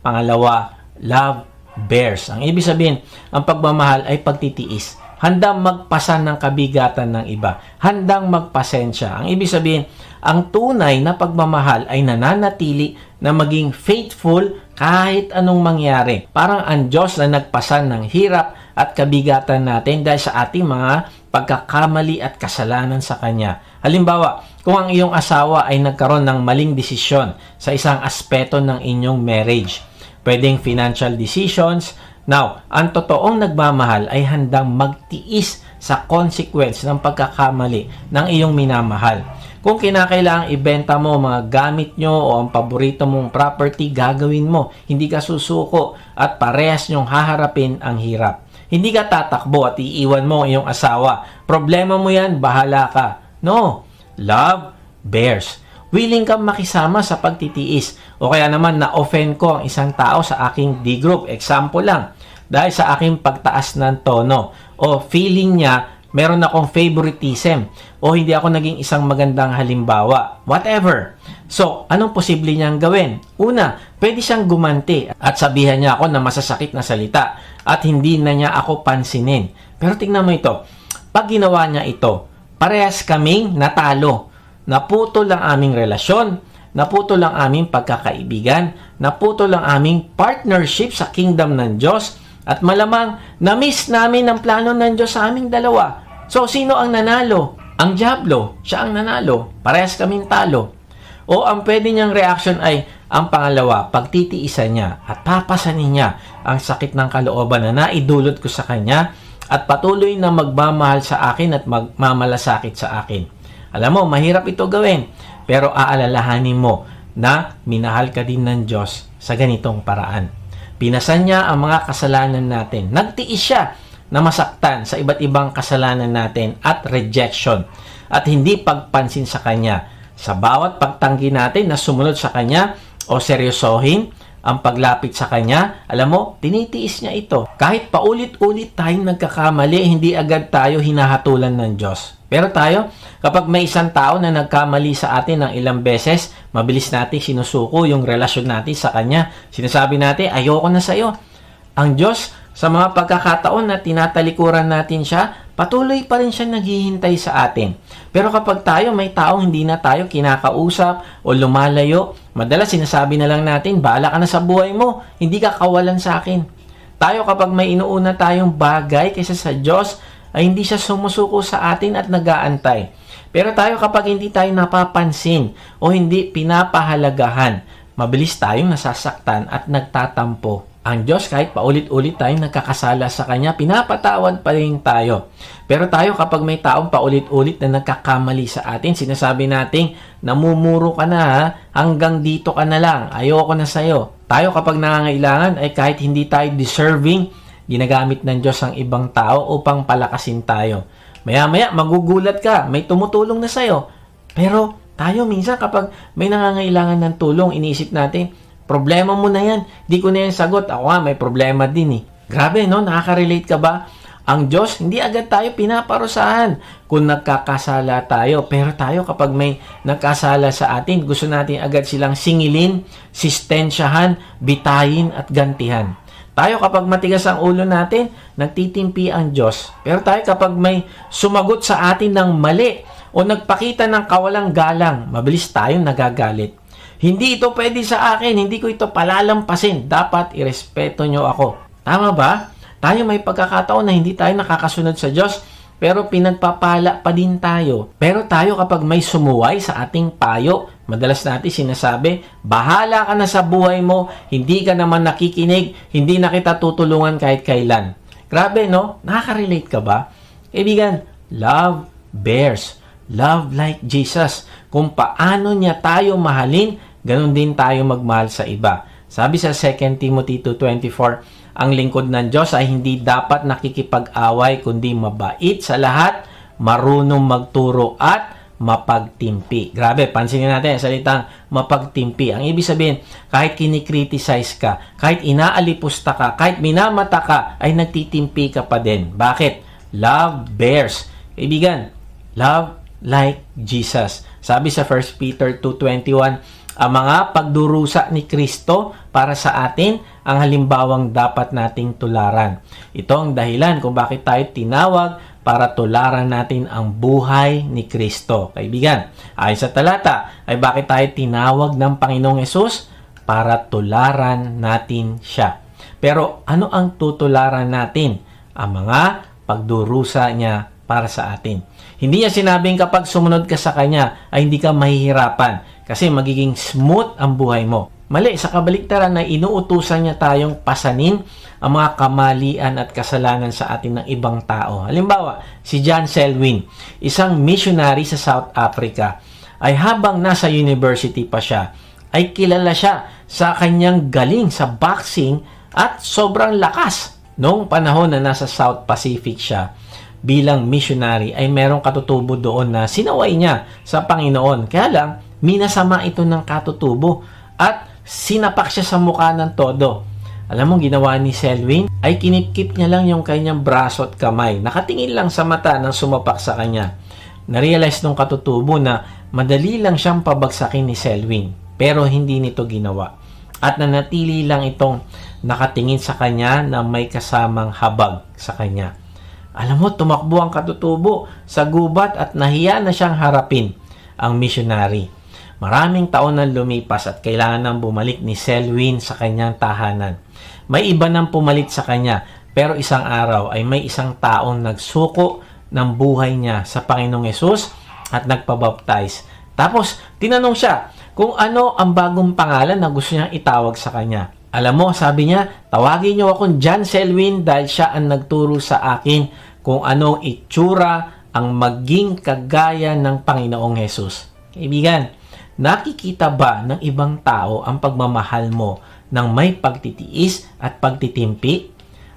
Pangalawa, love bears. Ang ibig sabihin, ang pagmamahal ay pagtitiis. Handang magpasan ng kabigatan ng iba. Handang magpasensya. Ang ibig sabihin, ang tunay na pagmamahal ay nananatili na maging faithful kahit anong mangyari. Parang ang Diyos na nagpasan ng hirap at kabigatan natin dahil sa ating mga pagkakamali at kasalanan sa Kanya. Halimbawa, kung ang iyong asawa ay nagkaroon ng maling desisyon sa isang aspeto ng inyong marriage, pwedeng financial decisions. Now, ang totoong nagmamahal ay handang magtiis sa consequence ng pagkakamali ng iyong minamahal. Kung kinakailangang ibenta mo mga gamit nyo o ang paborito mong property, gagawin mo. Hindi ka susuko at parehas nyong haharapin ang hirap. Hindi ka tatakbo at iiwan mo ang iyong asawa. Problema mo yan, bahala ka. No. Love bears. Willing kang makisama sa pagtitiis. O kaya naman na-offend ko ang isang tao sa aking D-group. Example lang. Dahil sa aking pagtaas ng tono. O feeling niya meron akong favoritism o hindi ako naging isang magandang halimbawa. Whatever. So, anong posible niyang gawin? Una, pwede siyang gumanti at sabihan niya ako na masasakit na salita at hindi na niya ako pansinin. Pero tingnan mo ito. Pag ginawa niya ito, parehas kaming natalo. Naputol ang aming relasyon, naputol ang aming pagkakaibigan, naputol ang aming partnership sa kingdom ng Diyos, at malamang na-miss namin ang plano ng Diyos sa aming dalawa. So, sino ang nanalo? Ang Diablo. Siya ang nanalo. Parehas kaming talo. O ang pwede niyang reaction ay ang pangalawa, pagtitiisan niya at papasanin niya ang sakit ng kalooban na naidulot ko sa kanya at patuloy na magmamahal sa akin at magmamalasakit sa akin. Alam mo, mahirap ito gawin, pero aalalahanin mo na minahal ka din ng Diyos sa ganitong paraan. Pinasan niya ang mga kasalanan natin. Nagtiis siya na masaktan sa iba't ibang kasalanan natin at rejection at hindi pagpansin sa Kanya. Sa bawat pagtanggi natin na sumunod sa Kanya o seryosohin ang paglapit sa Kanya, alam mo, tinitiis niya ito. Kahit paulit-ulit tayong nagkakamali, hindi agad tayo hinahatulan ng Diyos. Pero tayo, kapag may isang tao na nagkamali sa atin ng ilang beses, mabilis natin sinusuko yung relasyon natin sa Kanya. Sinasabi natin, ayoko na sa'yo. Ang Diyos, sa mga pagkakataon na tinatalikuran natin siya, patuloy pa rin siya naghihintay sa atin. Pero kapag tayo may taong hindi na tayo kinakausap o lumalayo, madalas sinasabi na lang natin, bahala ka na sa buhay mo, hindi ka kawalan sa akin. Tayo kapag may inuuna tayong bagay kaysa sa Diyos, ay hindi siya sumusuko sa atin at nagaantay. Pero tayo kapag hindi tayo napapansin o hindi pinapahalagahan, mabilis tayong nasasaktan at nagtatampo. Ang Diyos kahit paulit-ulit tayong nagkakasala sa Kanya, pinapatawad pa rin tayo. Pero tayo kapag may taong paulit-ulit na nagkakamali sa atin, sinasabi natin, namumuro ka na ha, hanggang dito ka na lang, ayoko na sa'yo. Tayo kapag nangangailangan ay kahit hindi tayo deserving, ginagamit ng Diyos ang ibang tao upang palakasin tayo. Maya-maya, magugulat ka, may tumutulong na sa'yo. Pero tayo minsan kapag may nangangailangan ng tulong, iniisip natin, problema mo na yan, di ko na yan sagot, ako nga may problema din eh. Grabe no, nakaka-relate ka ba? Ang Diyos, hindi agad tayo pinaparusahan kung nagkakasala tayo. Pero tayo kapag may nagkasala sa atin, gusto natin agad silang singilin, sistensyahan, bitayin at gantihan. Tayo kapag matigas ang ulo natin, nagtitimpi ang Diyos. Pero tayo kapag may sumagot sa atin ng mali o nagpakita ng kawalang galang, mabilis tayong nagagalit. Hindi ito pwede sa akin, hindi ko ito palalampasin. Dapat irespeto nyo ako. Tama ba? Tayo may pagkakataon na hindi tayo nakakasunod sa Diyos, pero pinagpapala pa din tayo. Pero tayo kapag may sumuway sa ating payo, madalas natin sinasabi, bahala ka na sa buhay mo, hindi ka naman nakikinig, hindi na kita tutulungan kahit kailan. Grabe, no? Nakaka-relate ka ba? Kaibigan, love bears. Love like Jesus. Kung paano niya tayo mahalin, ganun din tayo magmahal sa iba. Sabi sa 2 Timothy 2.24, ang lingkod ng Diyos ay hindi dapat nakikipag-away kundi mabait sa lahat, marunong magturo at mapagtimpi. Grabe, pansinin natin ang salitang mapagtimpi. Ang ibig sabihin, kahit kinikriticize ka, kahit inaalipusta ka, kahit minamata ka, ay nagtitimpi ka pa din. Bakit? Love bears. Kaibigan, love like Jesus. Sabi sa 1 Peter 2.21, Ang mga pagdurusa ni Kristo para sa atin ang halimbawang dapat nating tularan. Ito ang dahilan kung bakit tayo tinawag para tularan natin ang buhay ni Kristo. Kaibigan, ayon sa talata ay bakit tayo tinawag ng Panginoong Yesus para tularan natin siya. Pero ano ang tutularan natin? Ang mga pagdurusa niya para sa atin. Hindi niya sinabing kapag sumunod ka sa Kanya ay hindi ka mahihirapan kasi magiging smooth ang buhay mo. Mali, sa kabaliktaran na inuutusan niya tayong pasanin ang mga kamalian at kasalanan sa atin ng ibang tao. Halimbawa, si John Selwyn, isang missionary sa South Africa, ay habang nasa university pa siya, ay kilala siya sa kanyang galing sa boxing at sobrang lakas. Noong panahon na nasa South Pacific siya, bilang missionary ay merong katutubo doon na sinaway niya sa Panginoon. Kaya lang, minasama ito ng katutubo at sinapak siya sa mukha ng todo. Alam mo, ginawa ni Selwyn ay kinipkip niya lang yung kanyang braso at kamay. Nakatingin lang sa mata ng sumapak sa kanya. Narealize nung katutubo na madali lang siyang pabagsakin ni Selwyn. Pero hindi nito ginawa. At nanatili lang itong nakatingin sa kanya na may kasamang habag sa kanya. Alam mo, tumakbo ang katutubo sa gubat at nahiya na siyang harapin ang missionary. Maraming taon na lumipas at kailangan nang bumalik ni Selwyn sa kanyang tahanan. May iba nang pumalit sa kanya, pero isang araw ay may isang taong nagsuko ng buhay niya sa Panginoong Yesus at nagpabaptize. Tapos, tinanong siya kung ano ang bagong pangalan na gusto niyang itawag sa kanya. Alam mo, sabi niya, tawagin niyo akong John Selwyn dahil siya ang nagturo sa akin kung anong itsura ang maging kagaya ng Panginoong Hesus. Kaibigan, nakikita ba ng ibang tao ang pagmamahal mo ng may pagtitiis at pagtitimpi?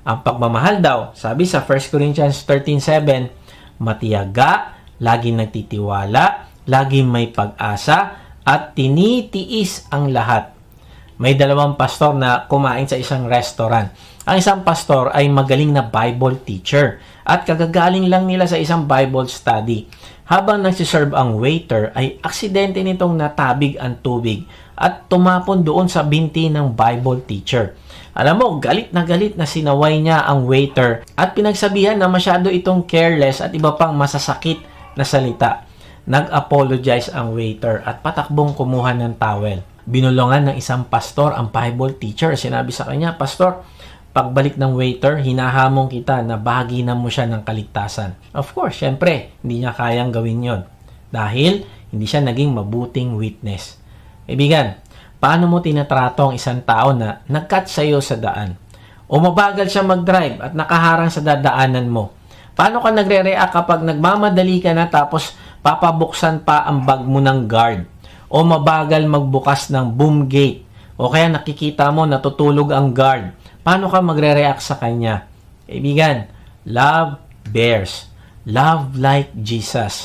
Ang pagmamahal daw, sabi sa 1 Corinthians 13.7, matiyaga, laging nagtitiwala, laging may pag-asa, at tinitiis ang lahat. May dalawang pastor na kumain sa isang restaurant. Ang isang pastor ay magaling na Bible teacher at kagagaling lang nila sa isang Bible study. Habang nagsiserve ang waiter ay aksidente nitong natabig ang tubig at tumapon doon sa binti ng Bible teacher. Alam mo, galit na galit na sinaway niya ang waiter at pinagsabihan na masyado itong careless at iba pang masasakit na salita. Nag-apologize ang waiter at patakbong kumuha ng towel. Binulungan ng isang pastor ang Bible teacher. Sinabi sa kanya, Pastor, pagbalik ng waiter, hinahamon kita na bahagi na mo siya ng kaligtasan. Of course, syempre, hindi niya kayang gawin yon Dahil, hindi siya naging mabuting witness. Kaibigan, paano mo tinatrato ang isang tao na nag-cut sa iyo sa daan? O mabagal siya mag-drive at nakaharang sa dadaanan mo? Paano ka nagre-react kapag nagmamadali ka na tapos papabuksan pa ang bag mo ng guard? O mabagal magbukas ng boom gate? O kaya nakikita mo natutulog ang guard? Paano ka magre-react sa kanya? Kaibigan, love bears. Love like Jesus.